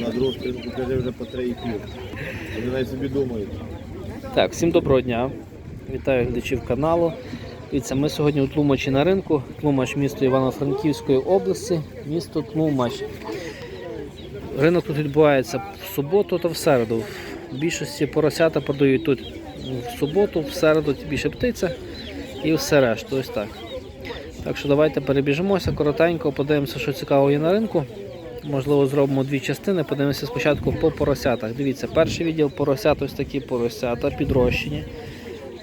На другу вже по 3,5. Вони собі думають. Так, всім доброго дня. Вітаю глядачів каналу. Дивіться, ми сьогодні у Тлумачі на ринку. Тлумач місто Івано-Франківської області, місто Тлумач. Ринок тут відбувається в суботу та в середу. В більшості поросята продають тут в суботу, в середу більше птиця і все решту. Ось так. Так що давайте перебіжимося коротенько, подивимося, що цікаво є на ринку. Можливо, зробимо дві частини. Подивимося спочатку по поросятах. Дивіться, перший відділ поросят, ось такі поросята, підрощені.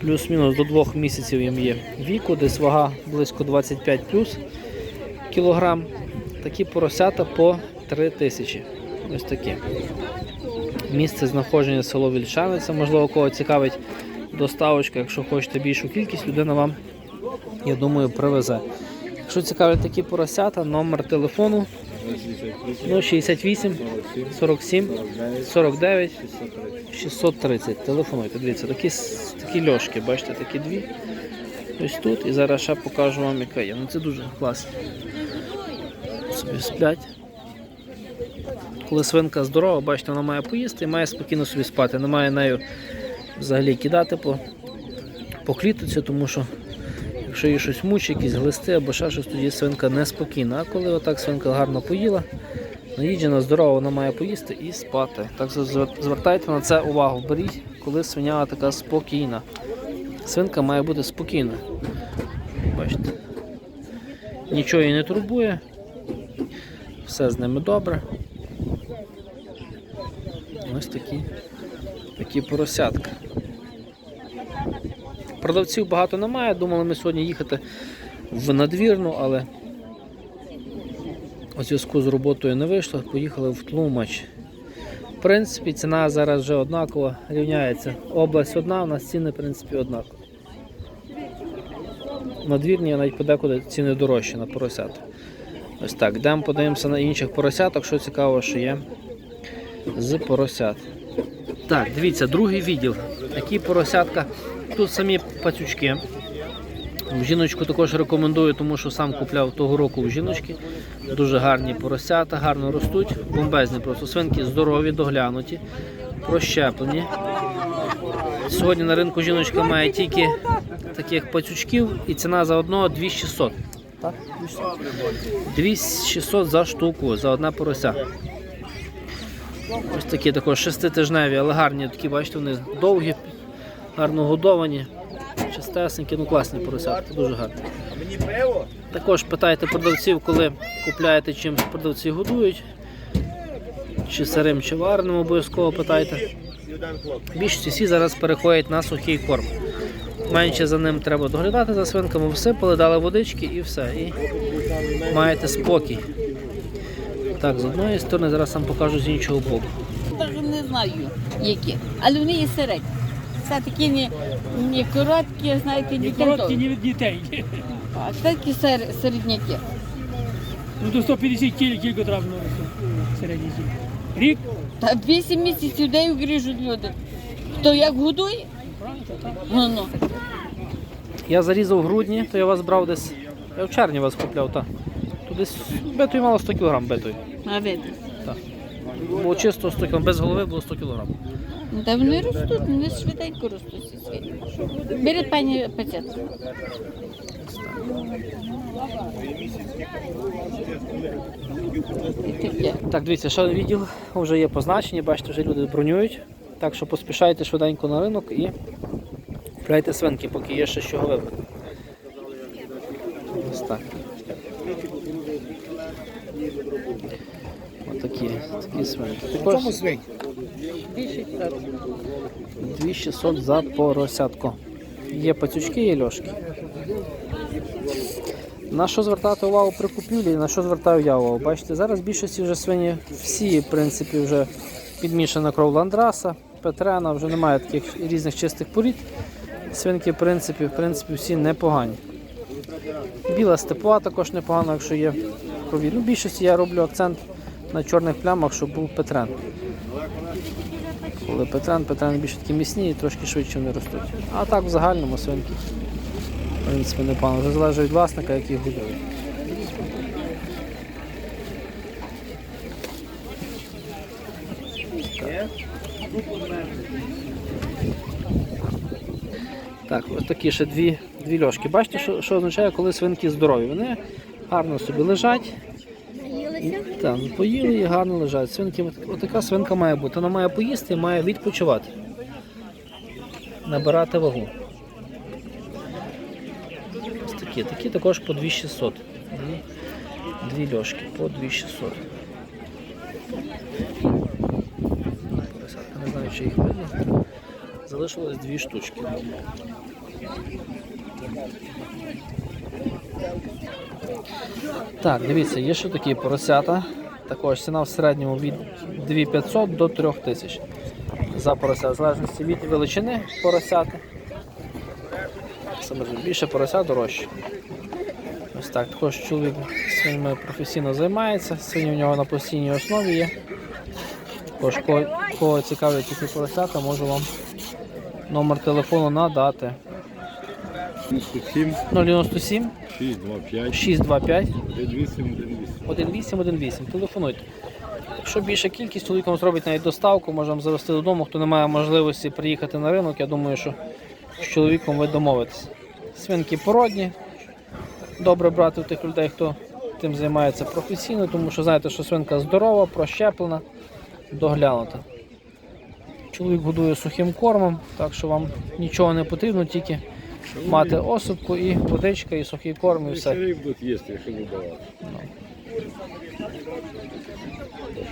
Плюс-мінус до двох місяців їм є віку, десь вага близько 25 плюс кілограм. Такі поросята по 3 тисячі. Ось такі. Місце знаходження село Вільшаниця. Можливо, кого цікавить доставочка, якщо хочете більшу кількість, людина вам, я думаю, привезе. Якщо цікавлять такі поросята, номер телефону 068 47 49 630. Телефонуйте. Дивіться, такі, такі льошки, бачите, такі дві. Ось тут. І зараз ще покажу вам, яка є. Ну це дуже класно. Собі сплять. Коли свинка здорова, бачите, вона має поїсти і має спокійно собі спати. Немає нею взагалі кидати по, по клітоці, тому що якщо її щось мучить, якісь глисти або ще щось, тоді свинка неспокійна. А коли отак свинка гарно поїла, наїджена, здорова, вона має поїсти і спати. Так що звер- звертайте на це увагу. Беріть, коли свиня така спокійна. Свинка має бути спокійна. Бачите. Нічого її не турбує. Все з ними добре. Ось такі, такі поросятка. Продавців багато немає. Думали ми сьогодні їхати в надвірну, але у зв'язку з роботою не вийшло. Поїхали в Тлумач. В принципі, ціна зараз вже однакова, рівняється. Область одна, у нас ціни, в принципі, однакові. Надвірні навіть подекуди ціни дорожчі на поросят. Ось так, йдемо подивимося на інших поросяток, що цікаво, що є з поросят. Так, дивіться, другий відділ. Такі поросятка. Тут самі пацючки. Жіночку також рекомендую, тому що сам купляв того року в жіночки. Дуже гарні поросята, гарно ростуть, бомбезні просто свинки здорові, доглянуті, прощеплені. Сьогодні на ринку жіночка має тільки таких пацючків і ціна за одного 2600. Так? 2600 за штуку, за одне порося. Ось такі також шеститижневі, але гарні такі, бачите, вони довгі, гарно годовані, чистесенькі, ну класні поросятки, дуже гарні. Також питайте продавців, коли купляєте чим продавці годують. Чи сирим, чи вареним обов'язково питайте. Більшість всі зараз переходять на сухий корм. Менше за ним треба доглядати за свинками, всипали, дали водички і все. І маєте спокій. Так, з одної сторони, зараз вам покажу з іншого боку. Навіть не знаю, які. Але вони є середні. Це такі не, не короткі, знаєте, не Короткі тонкі. не від дітей. А такі сер, середняки. Ну до 150 кіль, кілько треба середній кіль. Рік? Та 8 місяців де гріжуть люди. Хто як годує? Ну, ну. Я зарізав в грудні, то я вас брав десь. Я в червні вас купляв, так. Тут десь битої мало 100 кг битої. А видно. Було чисто 100 кг, без голови було 100 кг. Та вони ростуть, вони швиденько ростуть ці свині. Бери пані пацієнт. Так, дивіться, ще відділ вже є позначені, бачите, вже люди бронюють. Так що поспішайте швиденько на ринок і купляйте свинки, поки є ще чого вибрати. Ось так. Отакі, такі свинки. Також 2600 за поросятко. Є пацючки, є льошки. На що звертати увагу при купівлі, на що звертаю я увагу? Бачите, зараз в більшості вже свині всі, в принципі, вже підмішана кров ландраса, петрена, вже немає таких різних чистих порід. Свинки, в принципі, в принципі, всі непогані. Біла степова також непогана, якщо є. Ну, в більшості я роблю акцент на чорних плямах, щоб був петрен. Коли петрен, петрен більше такі міцні і трошки швидше вони ростуть. А так в загальному свинки. В принципі, непогано. Вже залежить від власника, який годує. Так, ось такі ще дві, дві льошки. Бачите, що, що означає, коли свинки здорові? Вони гарно собі лежать. Так, поїли і гарно лежать. Свинки, от, от свинка має бути. Вона має поїсти і має відпочивати. Набирати вагу. Ось такі, такі також по 2600. Дві, дві льошки по 2600. Не знаю, чи їх видно. Залишилось дві штучки. Так, дивіться, є ще такі поросята. Також ціна в середньому від 2500 до 3000 за порося, в залежності від величини поросяти. Саме більше порося дорожче. Ось так. Також чоловік своїми професійно займається, свині в нього на постійній основі є. Також кого, кого цікавлять такі поросята, можу вам номер телефону надати. 97, 097 625, 625 2818. 1818. Телефонуйте. Якщо більша кількість, чоловіком зробить навіть доставку, можемо завести додому. Хто не має можливості приїхати на ринок, я думаю, що з чоловіком ви домовитесь. Свинки породні. Добре брати у тих людей, хто тим займається професійно, тому що знаєте, що свинка здорова, прощеплена, доглянута. Чоловік годує сухим кормом, так що вам нічого не потрібно, тільки мати осипку і водичка, і сухий корм, і все. Будуть їсти, якщо не давати.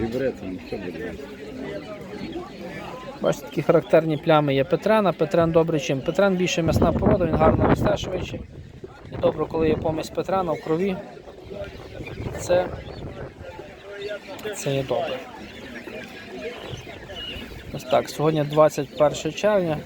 Гібрети, нічого буде. Бачите, такі характерні плями є Петрена. Петрен добре чим. Петрен більше м'ясна порода, він гарно росте швидше. І добре, коли є помість Петрена в крові. Це, це є добре. Ось так, сьогодні 21 червня.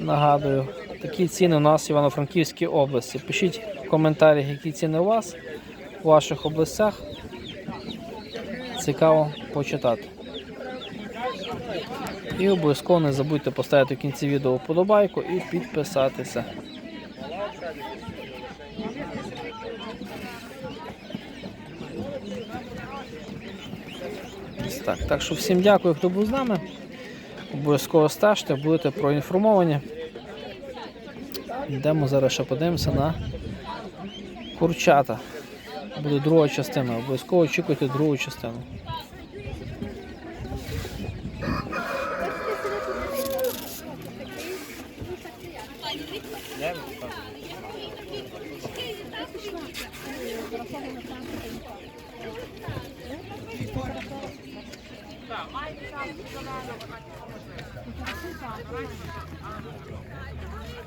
Нагадую, такі ціни у нас в Івано-Франківській області. Пишіть в коментарях, які ціни у вас у ваших областях. Цікаво почитати. І обов'язково не забудьте поставити в кінці відео вподобайку і підписатися. Так, так що всім дякую, хто був з нами. Обов'язково стежте, будете проінформовані. Йдемо зараз ще подивимося на курчата. Буде друга частина, обов'язково очікуйте другу частину.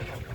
Okay.